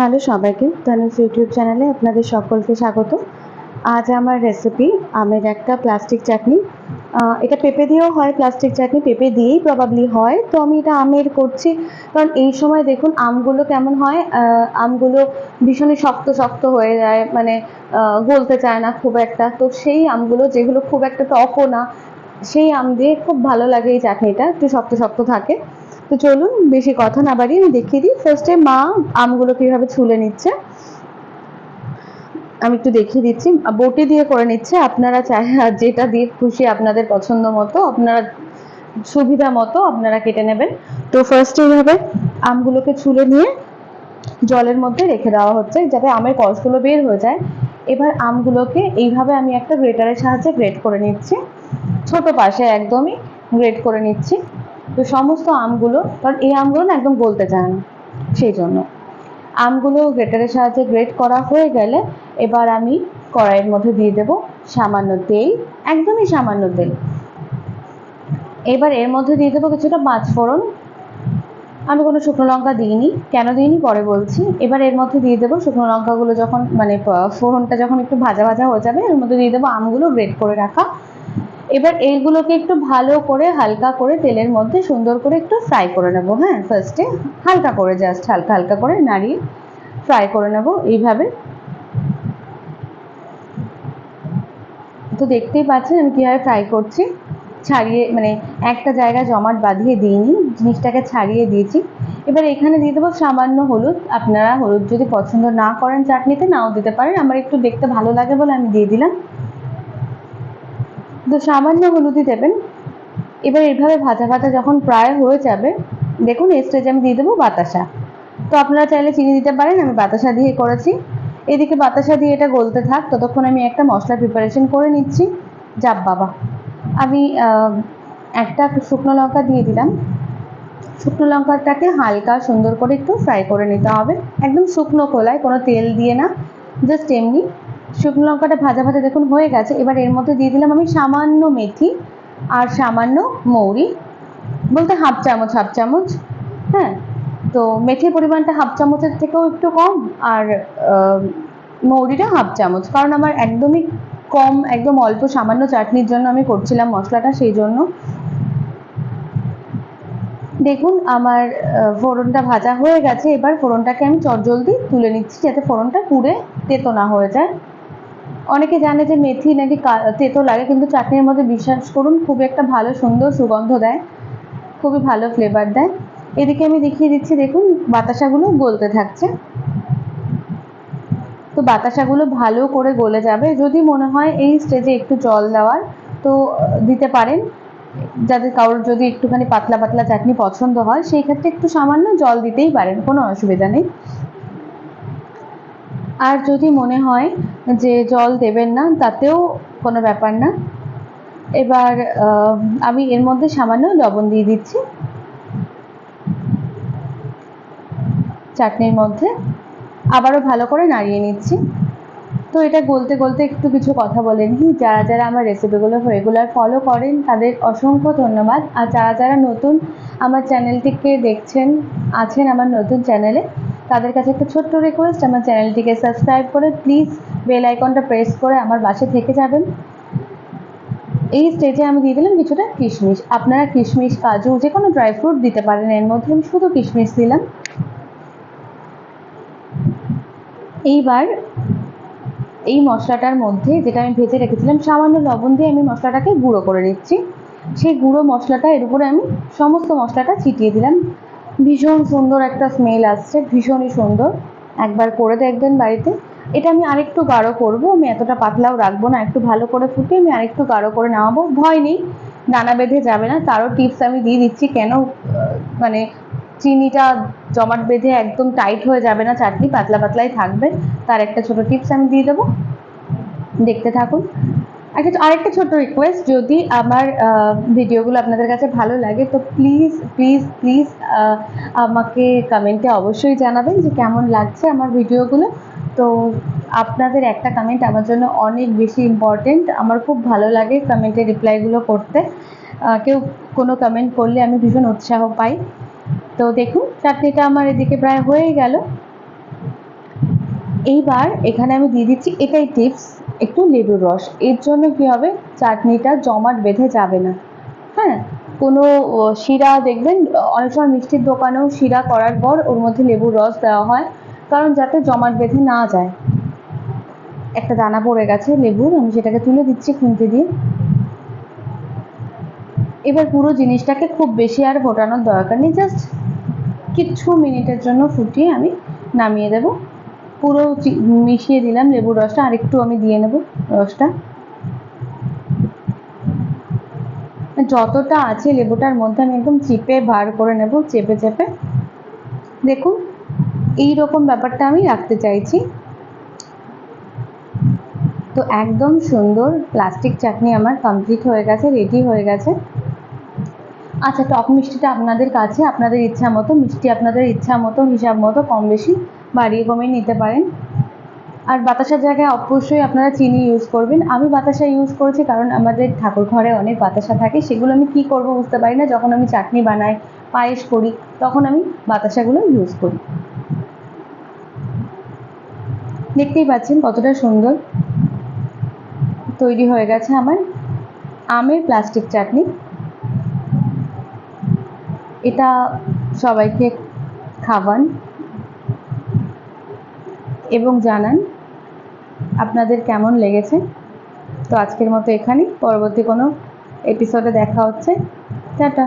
Hello সবাইকে, তানুস YouTube চ্যানেলে আপনাদের সকলকে স্বাগত। আজ আমার রেসিপি আমের একটা প্লাস্টিক চাটনি। এটা পেঁপে দিয়েও হয় প্লাস্টিক চাটনি পেঁপে দিয়েই প্রবাবলি হয়। তো আমি এটা আমের করছি, কারণ এই সময় দেখুন আমগুলো কেমন হয় আমগুলো ভীষণই শক্ত শক্ত হয়ে যায় মানে গলতে চায় না খুব একটা। তো সেই আমগুলো যেগুলো খুব একটা টকও না, সেই আম দিয়ে খুব ভালো লাগে এই চাটনিটা, একটু শক্ত শক্ত থাকে। তো চলুন, বেশি কথা না বাড়িয়ে আমি দেখিয়ে দিই। ফার্স্টে মা আমগুলো কীভাবে ছুলে নিচ্ছে। আমি একটু দেখিয়ে দিচ্ছি। বটি দিয়ে করে নিচ্ছে। আপনারা চাই যেটা দিয়ে খুশি আপনাদের পছন্দ মতো, আপনারা সুবিধা মতো আপনারা কেটে নেবেন। তো ফার্স্টে এইভাবে আমগুলোকে ছুলে নিয়ে জলের মধ্যে রেখে দেওয়া হচ্ছে, যাতে আমের কষগুলো বের হয়ে যায়। এবার আমগুলোকে এইভাবে আমি একটা গ্রেটারের সাহায্যে গ্রেট করে নিচ্ছি। ছোট পাশে একদমই গ্রেট করে নিচ্ছি। তো সমস্ত আমগুলো, কারণ এই আমগুলো না একদম গলতে চায় না, সেই জন্য। আমগুলো গ্রেটারের সাহায্যে গ্রেট করা হয়ে গেলে এবার আমি কড়াইয়ের মধ্যে দিয়ে দেব সামান্য তেল, একদমই সামান্য তেল। এবার এর মধ্যে দিয়ে দেবো কিছুটা পাঁচ ফোড়ন। আমি কোনো শুকনো লঙ্কা দিইনি। কেন দিইনি? পরে বলছি। এবার এর মধ্যে দিয়ে দেবো শুকনো লঙ্কাগুলো যখন মানে ফোড়নটা যখন একটু ভাজা ভাজা হয়ে যাবে, এর মধ্যে দিয়ে দেবো আমগুলো গ্রেট করে রাখা এবার এইগুলোকে একটু ভালো করে হালকা করে তেলের মধ্যে সুন্দর করে একটু ফ্রাই করে নেব হ্যাঁ? ফার্স্টে হালকা করে জাস্ট হালকা হালকা করে নাড়িয়ে ফ্রাই করে নেব এইভাবে। তো দেখতেই পাচ্ছেন আমি কীভাবে ফ্রাই করছি। ছাড়িয়ে মানে একটা জায়গায় জমাট বাঁধিয়ে দিইনি, জিনিসটাকে ছাড়িয়ে দিয়েছি। এবার এখানে দিয়ে দেবো সামান্য হলুদ। আপনারা হলুদ যদি পছন্দ না করেন চাটনিতে, নাও দিতে পারেন। আমার একটু দেখতে ভালো লাগে বলে আমি দিয়ে দিলাম। তো সামান্য হলুদই দেবেন। এবার এইভাবে ভাজা ভাজা যখন প্রায় হয়ে যাবে, দেখুন, এই স্টেজে আমি দিয়ে দেবো বাতাসা। তো আপনারা চাইলে চিনি দিতে পারেন, আমি বাতাসা দিয়ে করেছি। এদিকে বাতাসা দিয়ে এটা গলতে থাক, ততক্ষণ আমি একটা মশলা প্রিপারেশন করে নিচ্ছি। যাপ বাবা, আমি একটা শুকনো লঙ্কা দিয়ে দিলাম। শুকনো লঙ্কাটাকে হালকা সুন্দর করে একটু ফ্রাই করে নিতে হবে। একদম শুকনো খোলায়, কোনো তেল দিয়ে না জাস্ট এমনি শুকনো লঙ্কাটা ভাজা ভাজা দেখুন হয়ে গেছে। এবার এর মধ্যে দিয়ে দিলাম আমি সামান্য মেথি আর সামান্য মৌরি। বলতে হাফ চামচ হাফ চামচ হ্যাঁ। তো মেথির পরিমাণটা হাফ চামচের থেকেও একটু কম আর মৌরিটা হাফ চামচ। কারণ আমার একদমই কম, একদম অল্প, সামান্য চাটনির জন্য আমি করছিলাম মশলাটা, সেই জন্য। দেখুন আমার ফোড়নটা ভাজা হয়ে গেছে। এবার ফোড়নটাকে আমি চটজলদি তুলে নিচ্ছি যাতে ফোড়নটা পুড়ে তেতো না হয়ে যায়। অনেকে জানে যে মেথি নাকি তেতো লাগে, কিন্তু চাটনির মধ্যে বিশ্বাস করুন, খুব একটা ভালো, সুন্দর সুগন্ধ দেয়, খুবই ভালো ফ্লেভার দেয়। এদিকে আমি দেখিয়ে দিচ্ছি, দেখুন, বাতাসাগুলো গলতে থাকছে। তো বাতাসাগুলো ভালো করে গলে যাবে। যদি মনে হয় এই স্টেজে একটু জল দেওয়ার, তো দিতে পারেন। যাদের কারোর যদি একটুখানি পাতলা পাতলা চাটনি পছন্দ হয়, সেই ক্ষেত্রে একটু সামান্য জল দিতেই পারেন, কোনো অসুবিধা নেই। আর যদি মনে হয় যে জল দেবেন না, তাতেও কোনো ব্যাপার না। এবার আমি এর মধ্যে সামান্য লবণ দিয়ে দিচ্ছি। চাটনির মধ্যে। আবারও ভালো করে নাড়িয়ে নিচ্ছি। তো এটা গলতে গলতে একটু কিছু কথা বলে নিই যারা যারা আমার রেসিপিগুলো রেগুলার ফলো করেন, তাদের অসংখ্য ধন্যবাদ। আর যারা যারা নতুন আমার চ্যানেলটিকে দেখছেন, আছেন আমার নতুন চ্যানেলে তাদের কাছে একটা ছোট্ট রিকোয়েস্ট আমার চ্যানেলটিকে সাবস্ক্রাইব করে প্লিজ বেল আইকনটা প্রেস করে আমার বাসে থেকে যাবেন। এই স্টেজে আমি দিয়ে দিলাম কিছুটা কিশমিশ। আপনারা কিশমিশ, কাজু, যে কোনো ড্রাই ফ্রুট দিতে পারেন। এর মধ্যে আমি শুধু কিশমিশ দিলাম। এইবার এই মশলাটার মধ্যে, যেটা আমি ভেজে রেখেছিলাম, সামান্য লবণ দিয়ে আমি মশলাটাকে গুঁড়ো করে নিচ্ছি। সেই গুঁড়ো মশলাটা, এর উপরে আমি সমস্ত মশলাটা ছিটিয়ে দিলাম। ভীষণ সুন্দর একটা স্মেল আসছে, ভীষণই সুন্দর। একবার করে দেখবেন বাড়িতে। এটা আমি আরেকটু গাঢ় করব, আমি এতটা পাতলাও রাখব না, একটু ভালো করে ফুটিয়ে আমি আরেকটু গাঢ় করে নামাবো। ভয় নেই, দানা বেঁধে যাবে না। তারও টিপস আমি দিয়ে দিচ্ছি, কেন মানে চিনিটা জমাট বেঁধে একদম টাইট হয়ে যাবে না চাটনি পাতলা পাতলাই থাকবে। তার একটা ছোট টিপস আমি দিয়ে দেবো। দেখতে থাকুন। একটা আরেকটা ছোট রিকোয়েস্ট যদি আমার ভিডিওগুলো আপনাদের কাছে ভালো লাগে, তো প্লিজ প্লিজ প্লিজ আমাকে কমেন্টে অবশ্যই জানাবেন যে কেমন লাগছে আমার ভিডিওগুলো। তো আপনাদের একটা কমেন্ট আমার জন্য অনেক বেশি ইম্পর্টেন্ট আমার খুব ভালো লাগে কমেন্টে রিপ্লাইগুলো করতে। কেউ কোনো কমেন্ট করলে আমি ভীষণ উৎসাহ পাই। তো দেখুন চাটনিটা আমার এদিকে প্রায় হয়ে গেল। এইবার এখানে আমি দিয়ে দিচ্ছি এটাই টিপস একটু লেবুর রস। এর জন্য কি হবে? চাটনিটা জমাট বেঁধে যাবে না। হ্যাঁ? কোনো শিরা দেখবেন অনেক সময় মিষ্টির দোকানেও শিরা করার পর ওর মধ্যে লেবুর রস দেওয়া হয়, কারণ যাতে জমাট বেঁধে না যায়। একটা দানা পড়ে গেছে লেবুর, আমি সেটাকে তুলে দিচ্ছি খুন্তি দিয়ে। এবার পুরো জিনিসটাকে খুব বেশি আর ফোটানোর দরকার নেই, জাস্ট কিছু মিনিটের জন্য ফুটিয়ে আমি নামিয়ে দেব। পুরো মিশিয়ে দিলাম, লেবুর রসটা। আর একটু আমি দিয়ে নেব রসটা। যতটা আছে লেবুটার মধ্যে আমি একদম চিপে বার করে নেব, চেপে চেপে। দেখুন এই রকম ব্যাপারটা আমি রাখতে চাইছি। তো একদম সুন্দর প্লাস্টিক চাটনি আমার কমপ্লিট হয়ে গেছে, রেডি হয়ে গেছে। আচ্ছা টক মিষ্টিটা আপনাদের কাছে, আপনাদের ইচ্ছা মতো, মিষ্টি আপনাদের ইচ্ছা মতো, হিসাব মতো, কম বেশি বাড়িয়ে কমিয়ে নিতে পারেন। আর বাতাসার জায়গায় অবশ্যই আপনারা চিনি ইউজ করবেন। আমি বাতাসা ইউজ করেছি কারণ আমাদের ঠাকুর ঘরে অনেক বাতাসা থাকে। সেগুলো আমি কি করব বুঝতে পারি না। যখন আমি চাটনি বানাই, পায়েস করি, তখন আমি বাতাসাগুলো ইউজ করি। দেখতেই পাচ্ছেন কতটা সুন্দর তৈরি হয়ে গেছে আমার আমের প্লাস্টিক চাটনি। এটা সবাইকে খাওয়ান। এবং জানান আপনাদের কেমন লেগেছে। তো আজকের মতো এখানেই। পরবর্তী কোনো এপিসোডে দেখা হচ্ছে। টাটা।